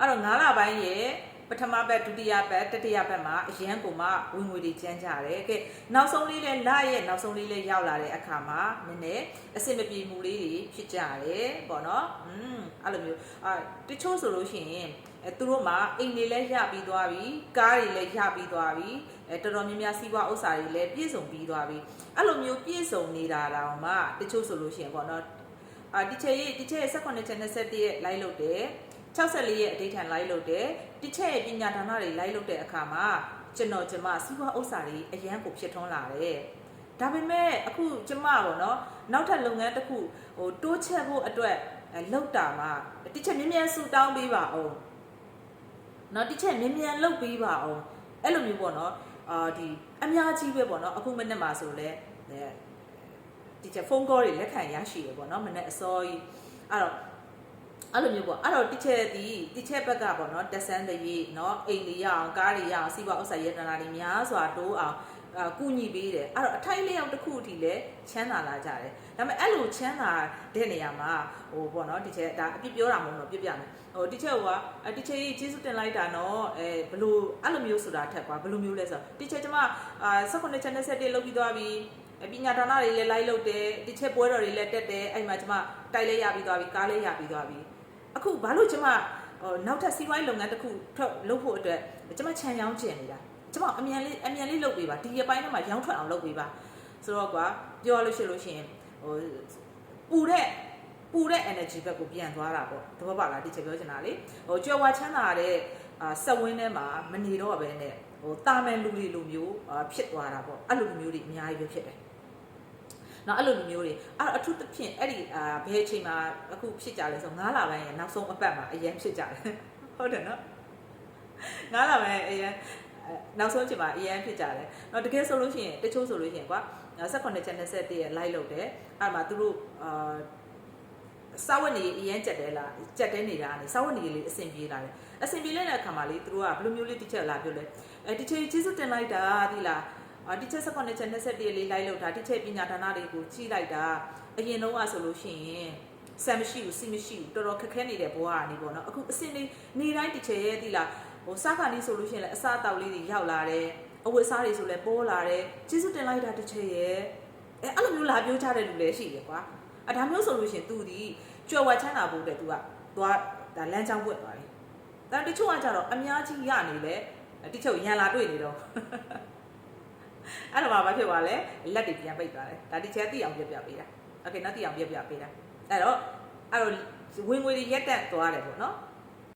အဲ့တော့9လပိုင်းရဲ့ပထမဘက်ဒုတိယဘက်တတိယဘက်မှာအရန်ကိုမှဝင်ငွေတွေကျန်းကြတယ်ကဲနောက်ဆုံးလေးလဲလရဲ့နောက်ဆုံးလေးလဲရောက်လာတဲ့အခါမှာနည်းနည်းအဆင်မပြေမှုလေးတွေဖြစ်ကြတယ်ပေါ့နော်อืมအဲ့လိုမျိုးအာတချို့ဆိုလို့ရှိရင်အဲသူတို့မှာအိမ်တွေလည်းရပြီးသွားပြီကားတွေလည်းရပြီးသွားပြီအဲတော်တော်များများစီးပွားဥစ္စာတွေလည်းပြည့်စုံပြီးသွားပြီအဲ့လိုမျိုးပြည့်စုံနေတာတောင်မှတချို့ဆိုလို့ရှိရင်ပေါ့နော်အာဒီချေရဲ့ဒီချေရဲ့18ချက်21ရဲ့ live လုပ်တယ် 64ရဲ့အဋိဌာန် live လုပ်တယ်ဒီချက်ရဲ့ပညာဒါနတွေ live လုပ်တဲ့အခါမှာကျွန်တော်ကျမစီးပွားဥစ္စာတွေအရန်ကိုဖြစ်ထွန်းလာတယ်ဒါပေမဲ့အခုကျမပေါ့နော်နောက်ထပ်လုပ်ငန်းတစ်ခုဟိုတိုးချက်ဖို့အတွက်အဲလောက်တာမှာဒီချက်မြင်းမြန်ဆူတောင်းပေးပါအောင်နော်ဒီချက်မြင်းမြန်လုပ်ပေးပါအောင်အဲ့လိုမျိုးပေါ့နော်အာဒီအများကြီးပဲပေါ့နော်အခုမနေ့မှာဆိုလဲဒီချက်ဖုန်းကောတွေလက်ခံရရှိရပေါ့နော်မနေ့အစောကြီးအဲ့တော့ အဲ့လိုမျိုးပေါ့အဲ့တော့တိချက်ဒီတိချက်ဘက်ကပေါ့နော်တက်ဆန်းတည်းเนาะအိမ်လေးရအောင်ကားလေးရအောင်စီးပွားဥစ္စာရေးတနာတွေများစွာတိုးအောင်အကူညီပေးတယ်အဲ့တော့အထိုက်လျောက်တစ်ခုအထိလည်းချမ်းသာလာကြတယ်ဒါပေမဲ့အဲ့လိုချမ်းသာတဲ့နေရာမှာဟိုပေါ့နော်ဒီချက်ဒါအပြစ်ပြောတာမဟုတ်တော့ပြပြမယ်ဟိုဒီချက်ကဒီချက်ကြီးကျေးဇူးတင်လိုက်တာနော်အဲဘလို့အဲ့လိုမျိုးဆိုတာထက်ကွာဘလို့မျိုးလဲဆိုတော့ဒီချက်ကျမအာ18 channel set လောက်ပြီးသွားပြီပညာဒါနတွေလည်း live လုပ်တယ်ဒီချက်ပွဲတော်တွေလည်းတက်တယ်အဲ့မှာကျမတိုက်လဲရပြီးသွားပြီကားလဲရပြီးသွားပြီ အခုဘာလို့ကျမဟိုနောက်ထပ်စီးပွားရေးလုပ်ငန်းတစ်ခုထွက်လုပ်ဖို့အတွက်ကျမခြံရောင်းကျင်နေတာကျမအမြန်လေးအမြန်လေးလုပ်ပေးပါဒီရပိုင်းထဲမှာရောင်းထွက်အောင်လုပ်ပေးပါဆိုတော့ကွာပြောရလို့ရှိလို့ရှိရင်ဟိုပူတဲ့ပူတဲ့ energy ဘက်ကိုပြန်သွားတာပေါ့တဘောပါလားဒီချက်ပြောချင်တာလေဟိုကြွယ်ဝချမ်းသာတဲ့အာဆက်ဝင်းထဲမှာမနေတော့ပဲနဲ့ဟိုတာမန်လူတွေလိုမျိုးအာဖြစ်သွားတာပေါ့အဲ့လိုမျိုးတွေအများကြီးပဲဖြစ်တယ် နော်အဲ့လိုလိုမျိုးတွေအဲ့တော့အထူးသဖြင့်အဲ့ဒီအာဘယ်အချိန်မှာအခုဖြစ်ကြလဲဆို9လပိုင်းရဲ့နောက်ဆုံးအပတ်မှာအရင်ဖြစ်ကြတယ်ဟုတ်တယ်နော်9လပိုင်းရဲ့အရင်အဲနောက်ဆုံးအချိန်မှာအရင်ဖြစ်ကြတယ်နော်တကယ်ဆိုလို့ရှိရင်တချို့ဆိုလို့ရှိရင်ကွာ18 channel 7ရဲ့ live လုပ်တယ်အဲ့မှာသူတို့အာစာဝတ်နေအရင်ကြက်တယ်လားကြက်တဲနေတာကနေစာဝတ်နေလေးအဆင်ပြေလာတယ်အဆင်ပြေတဲ့အခါမှာလေသူတို့ကဘယ်လိုမျိုးလေးတစ်ချက်လာပြောလဲအဲဒီချိန်ကျေးဇူးတင်လိုက်တာဒီလား အာဒီချက်စကွန်နဲ့ချက်21လေးလိုက်လောက်တာဒီချက်ပညာဒါနတွေကိုကြီးလိုက်တာအရင်တော့ဆိုလို့ရှိရင်ဆမ်မရှိဘူးစီမရှိဘူးတော်တော်ခက်ခဲနေတဲ့ဘဝကနေပေါ့နော်အခုအစင်းလေးနေတိုင်းတစ်ချက်ရဲ့သီလားဟိုစားခါလေးဆိုလို့ရှိရင်လည်းအစားအသောက်လေးတွေရောက်လာတယ်အဝတ်စားတွေဆိုလည်းပေါ်လာတယ်ကျေးဇူးတင်လိုက်တာတစ်ချက်ရဲ့အဲအဲ့လိုမျိုးလာပြောကြတဲ့လူလည်းရှိတယ်ကွာအဒါမျိုးဆိုလို့ရှိရင် तू ဒီကြွယ်ဝချမ်းသာဖို့တဲ့ तू ကသွားဒါလမ်းကြောင်းပွက်သွားတယ်ဒါတချို့ကကြတော့အများကြီးရနေလေတချို့ရန်လာတွေ့နေတော့ အဲ့တော့ဘာဖြစ်သွားလဲလက်တွေပြန်ပိတ်သွားတယ်ဒါဒီချဲသိအောင်ပြပြပေးတာโอเคနော်သိအောင်ပြပြပေးတာအဲ့တော့အဲ့တော့ဝင်ငွေတွေရက်တက်သွားတယ်ပေါ့နော်